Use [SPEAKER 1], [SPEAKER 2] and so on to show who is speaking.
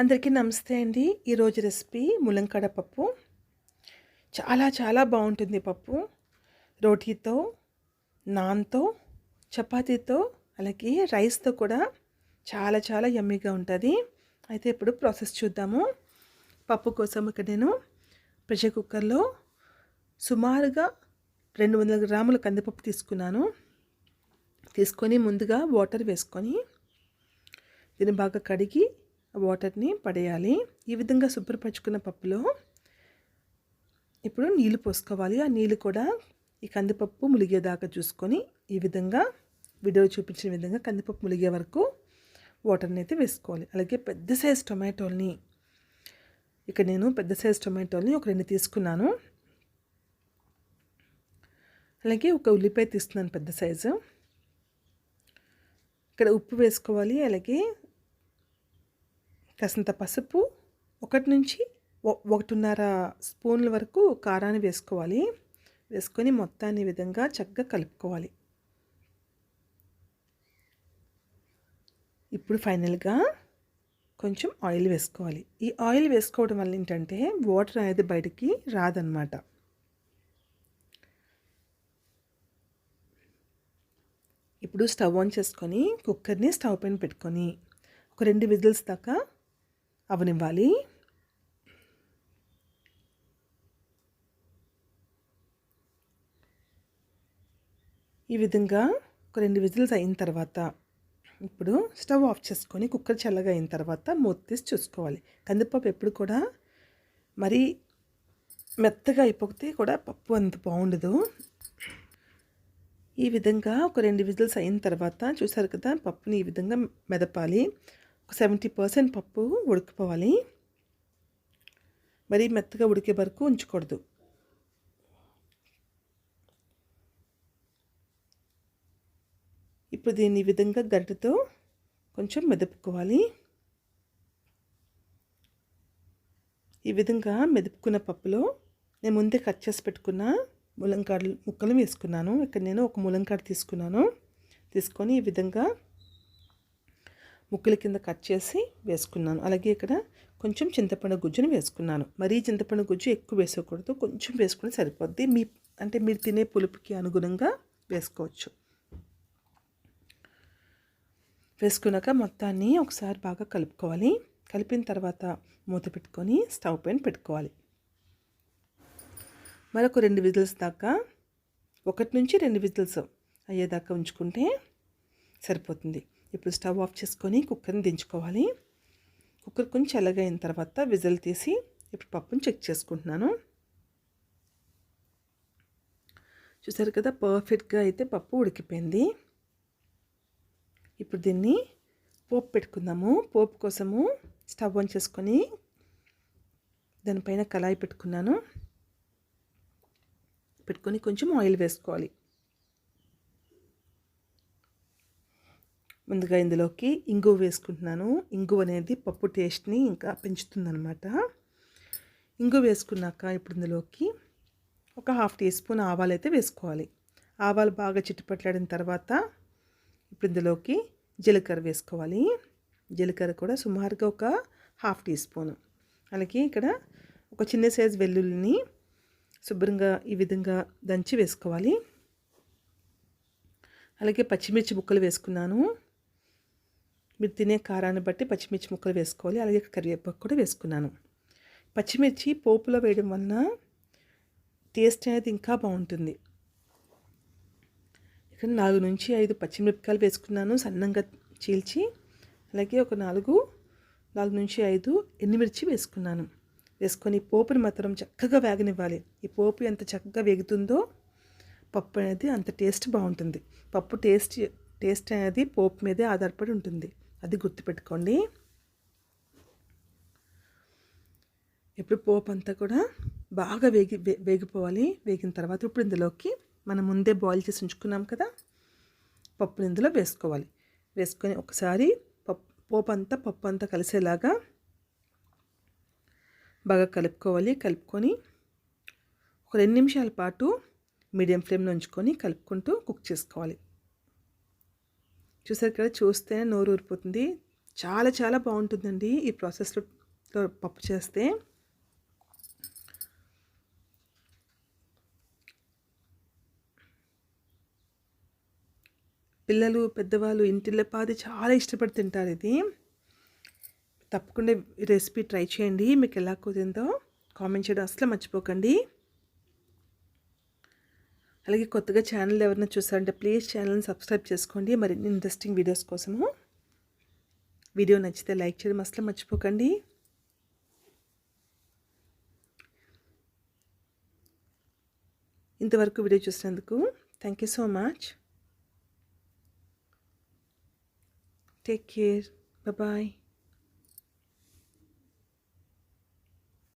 [SPEAKER 1] అందరికీ నమస్తే అండి. ఈరోజు రెసిపీ ములంకడ పప్పు. చాలా చాలా బాగుంటుంది పప్పు. రోటీతో నాన్తో చపాతీతో అలాగే రైస్తో కూడా చాలా చాలా యమ్మీగా ఉంటుంది. అయితే ఇప్పుడు ప్రాసెస్ చూద్దాము. పప్పు కోసం ఇక్కడ నేను ప్రెషర్ కుక్కర్లో సుమారుగా రెండు వందల గ్రాముల కందిపప్పు తీసుకున్నాను. తీసుకొని ముందుగా వాటర్ వేసుకొని దీన్ని బాగా కడిగి వాటర్ని పడేయాలి. ఈ విధంగా శుభ్రపరచుకున్న పప్పులో ఇప్పుడు నీళ్ళు పోసుకోవాలి. ఆ నీళ్ళు కూడా ఈ కందిపప్పు ములిగేదాకా చూసుకొని ఈ విధంగా వీడియో చూపించిన విధంగా కందిపప్పు ములిగే వరకు వాటర్ని అయితే వేసుకోవాలి. అలాగే పెద్ద సైజ్ టొమాటోల్ని ఇక్కడ నేను పెద్ద సైజ్ టొమాటోల్ని ఒక రెండు తీసుకున్నాను. అలాగే ఒక ఉల్లిపాయ తీస్తున్నాను పెద్ద సైజు. ఇక్కడ ఉప్పు వేసుకోవాలి. అలాగే కాసంత పసుపు ఒకటి నుంచి ఒకటిన్నర స్పూన్ల వరకు కారాన్ని వేసుకోవాలి. వేసుకొని మొత్తాన్ని విధంగా చక్కగా కలుపుకోవాలి. ఇప్పుడు ఫైనల్గా కొంచెం ఆయిల్ వేసుకోవాలి. ఈ ఆయిల్ వేసుకోవడం వల్ల ఏంటంటే వాటర్ అనేది బయటికి రాదనమాట ఇప్పుడు స్టవ్ ఆన్ చేసుకొని కుక్కర్ని స్టవ్ పైన పెట్టుకొని ఒక రెండు విజిల్స్ దాకా అవనివ్వాలి. ఈ విధంగా ఒక రెండు విజిల్స్ అయిన తర్వాత ఇప్పుడు స్టవ్ ఆఫ్ చేసుకొని కుక్కర్ చల్లగా అయిన తర్వాత మూత తీసి చూసుకోవాలి. కందిపప్పు ఎప్పుడు కూడా మరీ మెత్తగా అయిపోతే కూడా పప్పు అంత బాగుండదు. ఈ విధంగా ఒక రెండు విజిల్స్ అయిన తర్వాత చూసారు కదా పప్పుని ఈ విధంగా మెదపాలి. ఒక సెవెంటీ పర్సెంట్ పప్పు ఉడికిపోవాలి. మరీ మెత్తగా ఉడికే వరకు ఉంచకూడదు. ఇప్పుడు దీన్ని ఈ విధంగా గరిటతో కొంచెం మెదుపుకోవాలి. ఈ విధంగా మెదుపుకున్న పప్పులో నేను ముందే కట్ చేసి పెట్టుకున్న ములంకాడలు ముక్కలు వేసుకున్నాను. ఇక్కడ నేను ఒక ములంకాడ తీసుకున్నాను. తీసుకొని ఈ విధంగా ముక్కల కింద కట్ చేసి వేసుకున్నాను. అలాగే ఇక్కడ కొంచెం చింతపండు గుజ్జుని వేసుకున్నాను. మరీ చింతపండు గుజ్జు ఎక్కువ వేసుకోకూడదు. కొంచెం వేసుకుని సరిపోద్ది. మీ అంటే మీరు తినే పులుపుకి అనుగుణంగా వేసుకోవచ్చు. వేసుకున్నాక మొత్తాన్ని ఒకసారి బాగా కలుపుకోవాలి. కలిపిన తర్వాత మూత పెట్టుకొని స్టవ్ పైన పెట్టుకోవాలి. మరొక రెండు విజిల్స్ దాకా ఒకటి నుంచి రెండు విజిల్స్ అయ్యేదాకా ఉంచుకుంటే సరిపోతుంది. ఇప్పుడు స్టవ్ ఆఫ్ చేసుకొని కుక్కర్ని దించుకోవాలి. కుక్కర్ కొంచెం చల్లగా తర్వాత విజిల్ తీసి ఇప్పుడు పప్పుని చెక్ చేసుకుంటున్నాను. చూసారు కదా పర్ఫెక్ట్గా అయితే పప్పు ఉడికిపోయింది. ఇప్పుడు దీన్ని పోపు పెట్టుకుందాము. పోపు కోసము స్టవ్ ఆన్ చేసుకొని దానిపైన కళాయి పెట్టుకున్నాను. పెట్టుకొని కొంచెం ఆయిల్ వేసుకోవాలి. ముందుగా ఇందులోకి ఇంగువ వేసుకుంటున్నాను. ఇంగువ అనేది పప్పు టేస్ట్ని ఇంకా పెంచుతుందనమాట ఇంగువ వేసుకున్నాక ఇప్పుడు ఇందులోకి ఒక హాఫ్ టీ స్పూన్ ఆవాలు అయితే వేసుకోవాలి. ఆవాలు బాగా చిట్టుపట్లాడిన తర్వాత ఇప్పుడు ఇందులోకి జీలకర్ర వేసుకోవాలి. జీలకర్ర కూడా సుమారుగా ఒక హాఫ్ టీ స్పూన్ అలాగే ఇక్కడ ఒక చిన్న సైజు వెల్లుల్లిని శుభ్రంగా ఈ విధంగా దంచి వేసుకోవాలి. అలాగే పచ్చిమిర్చి ముక్కలు వేసుకున్నాను. మీరు తినే కారాన్ని బట్టి పచ్చిమిర్చి ముక్కలు వేసుకోవాలి. అలాగే కరివేపాకు కూడా వేసుకున్నాను. పచ్చిమిర్చి పోపులో వేయడం వలన టేస్ట్ అనేది ఇంకా బాగుంటుంది. ఇక్కడ నాలుగు నుంచి ఐదు పచ్చిమిరపకాయలు వేసుకున్నాను సన్నంగా చీల్చి. అలాగే ఒక నాలుగు నాలుగు నుంచి ఐదు ఎండుమిర్చి వేసుకున్నాను. వేసుకొని పోపుని మాత్రం చక్కగా వేగనివ్వాలి. ఈ పోపు ఎంత చక్కగా వేగుతుందో పప్పు అనేది అంత టేస్ట్ బాగుంటుంది. పప్పు టేస్ట్ టేస్ట్ అనేది పోపు మీదే ఆధారపడి ఉంటుంది. అది గుర్తుపెట్టుకోండి. ఇప్పుడు పోపు అంతా కూడా బాగా వేగి వేగిపోవాలి. వేగిన తర్వాత ఇప్పుడు ఇందులోకి మనం ముందే బాయిల్ చేసి ఉంచుకున్నాం కదా పప్పుని ఇందులో వేసుకోవాలి. వేసుకొని ఒకసారి పప్పు పోపు అంతా పప్పు అంతా కలిసేలాగా బాగా కలుపుకోవాలి. కలుపుకొని ఒక రెండు నిమిషాల పాటు మీడియం ఫ్లేమ్లో ఉంచుకొని కలుపుకుంటూ కుక్ చేసుకోవాలి. చూసారు కదా చూస్తేనే నోరు ఊరిపోతుంది. చాలా చాలా బాగుంటుందండి ఈ ప్రాసెస్లో పప్పు చేస్తే. పిల్లలు పెద్దవాళ్ళు ఇంటిల్లపాది చాలా ఇష్టపడి తింటారు ఇది. తప్పకుండా రెసిపీ ట్రై చేయండి. మీకు ఎలా కుదిరిందో కామెంట్ చేయడం అసలు మర్చిపోకండి. అలాగే కొత్తగా ఛానల్ ఎవరైనా చూసారంటే ప్లీజ్ ఛానల్ని సబ్స్క్రైబ్ చేసుకోండి. మరిన్ని ఇంట్రెస్టింగ్ వీడియోస్ కోసము వీడియో నచ్చితే లైక్ చేయడం అసలు మర్చిపోకండి. ఇంతవరకు వీడియో చూసినందుకు thank you so much take care bye